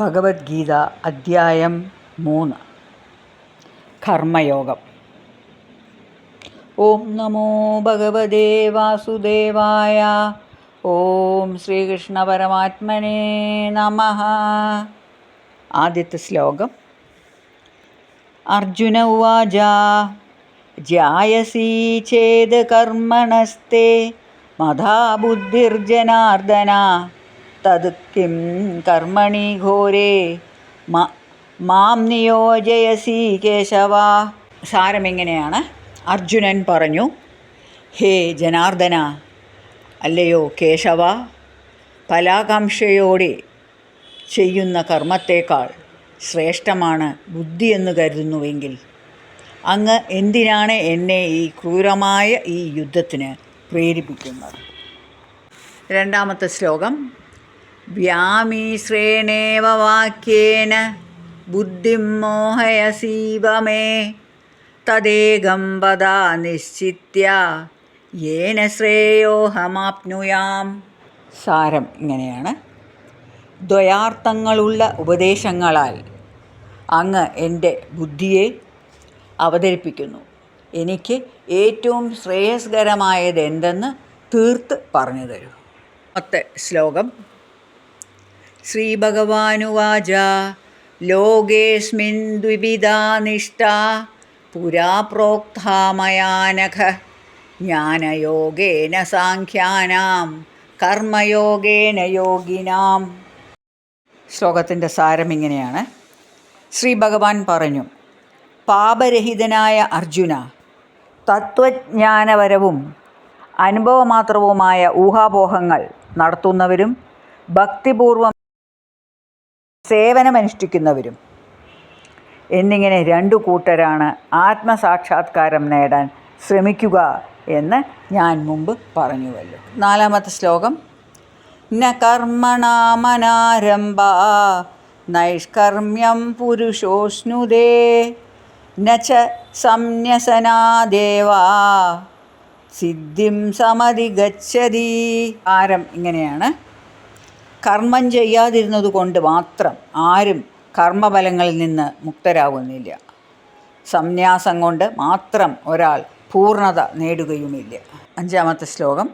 ഭഗവത്ഗീത അദ്ധ്യായം മൂന്ന്. കർമ്മയോഗം. ഓം നമോ ഭഗവദേ വാസുദേവായ. ഓം ശ്രീകൃഷ്ണ പരമാത്മനേ നമ. ആദ്യത്തെ ശ്ലോകം. അർജുന ഉവാച ജായസി ചേത് കർമ്മണസ്തേ മഥാ തത് കിം കർമ്മണി ഘോരേ. മാം നിയോജയസി കേശവ. സാരമിങ്ങനെയാണ് അർജുനൻ പറഞ്ഞു ഹേ ജനാർദ്ദന അല്ലയോ കേശവ ഫലാകാംക്ഷയോടെ ചെയ്യുന്ന കർമ്മത്തേക്കാൾ ശ്രേഷ്ഠമാണ് ബുദ്ധി എന്ന് കരുതുന്നുവെങ്കിൽ അങ്ങ് എന്തിനാണ് എന്നെ ഈ ക്രൂരമായ ഈ യുദ്ധത്തിന് പ്രേരിപ്പിക്കുന്നത്? രണ്ടാമത്തെ ശ്ലോകം വ്യാമീശ്രേണേവ വാക്യേന ബുദ്ധിം മോഹയസീവ മേ തദേകം വദ നിശ്ചിത്യ. യേന ശ്രേയോഹമാപ്നുയാം. സാരം ഇങ്ങനെയാണ്. ദ്വയാർത്ഥങ്ങളുള്ള ഉപദേശങ്ങളാൽ അങ്ങ് എന്റെ ബുദ്ധിയെ അവതരിപ്പിക്കുന്നു. എനിക്ക് ഏറ്റവും ശ്രേയസ്കരമായത് എന്തെന്ന് തീർത്ത് പറഞ്ഞു തരൂ. പത്ത് ശ്ലോകം. ശ്രീഭഗവാനുവാച. ലോകേസ്മിൻ ദ്വിവിധാ പുരാ പ്രോക്താ മയാനഘ ജ്ഞാനയോഗേന സാഖ്യാനാം. കർമ്മയോഗേന യോഗിനാം. ശ്ലോകത്തിന്റെ സാരം ഇങ്ങനെയാണ്. ശ്രീ ഭഗവാൻ പറഞ്ഞു പാപരഹിതനായ അർജുന തത്വജ്ഞാനപരവും അനുഭവമാത്രവുമായ ഊഹാപോഹങ്ങൾ നടത്തുന്നവരും ഭക്തിപൂർവം സേവനമനുഷ്ഠിക്കുന്നവരും. എന്നിങ്ങനെ രണ്ടു കൂട്ടരാണ് ആത്മസാക്ഷാത്കാരം നേടാൻ ശ്രമിക്കുക എന്ന് ഞാൻ മുമ്പ് പറഞ്ഞുവല്ലോ. നാലാമത്തെ ശ്ലോകം. ന കർമ്മണാമനാരംഭ നൈഷ്കർമ്മ്യം പുരുഷോഷ്ണുദേ ന ച സംന്യസനാദേവ സിദ്ധിം സമതിഗച്ഛതി ആരം ഇങ്ങനെയാണ്. കർമ്മം ചെയ്യാതിരുന്നത് കൊണ്ട് മാത്രം ആരും കർമ്മഫലങ്ങളിൽ നിന്ന് മുക്തരാകുന്നില്ല. സംന്യാസം കൊണ്ട് മാത്രം ഒരാൾ പൂർണത നേടുകയുമില്ല. അഞ്ചാമത്തെ ശ്ലോകം.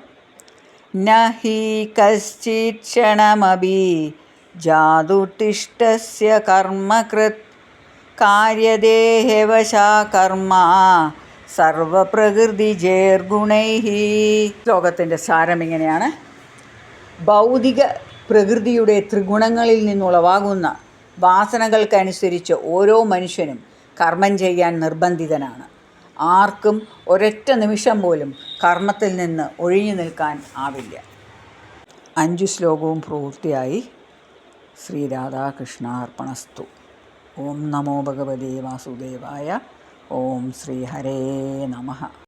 നഹി കശ്ചിത് ക്ഷണമപി കർമ്മകൃത് കാര്യദേഹവശാ കർമ്മ സർവപ്രകൃതി ജേർഗുണൈ ശ്ലോകത്തിന്റെ സാരം ഇങ്ങനെയാണ്. ഭൗതിക പ്രകൃതിയുടെ ത്രിഗുണങ്ങളിൽ നിന്നുളവാകുന്ന വാസനകൾക്കനുസരിച്ച് ഓരോ മനുഷ്യനും കർമ്മം ചെയ്യാൻ നിർബന്ധിതനാണ്. ആർക്കും ഒരൊറ്റ നിമിഷം പോലും കർമ്മത്തിൽ നിന്ന് ഒഴിഞ്ഞു നിൽക്കാൻ ആവില്ല. അഞ്ചു ശ്ലോകവും പൂർത്തിയായി. ശ്രീ രാധാകൃഷ്ണ അർപ്പണസ്തു ഓം നമോ ഭഗവതേ വാസുദേവായ. ഓം ശ്രീ ഹരേ നമഃ.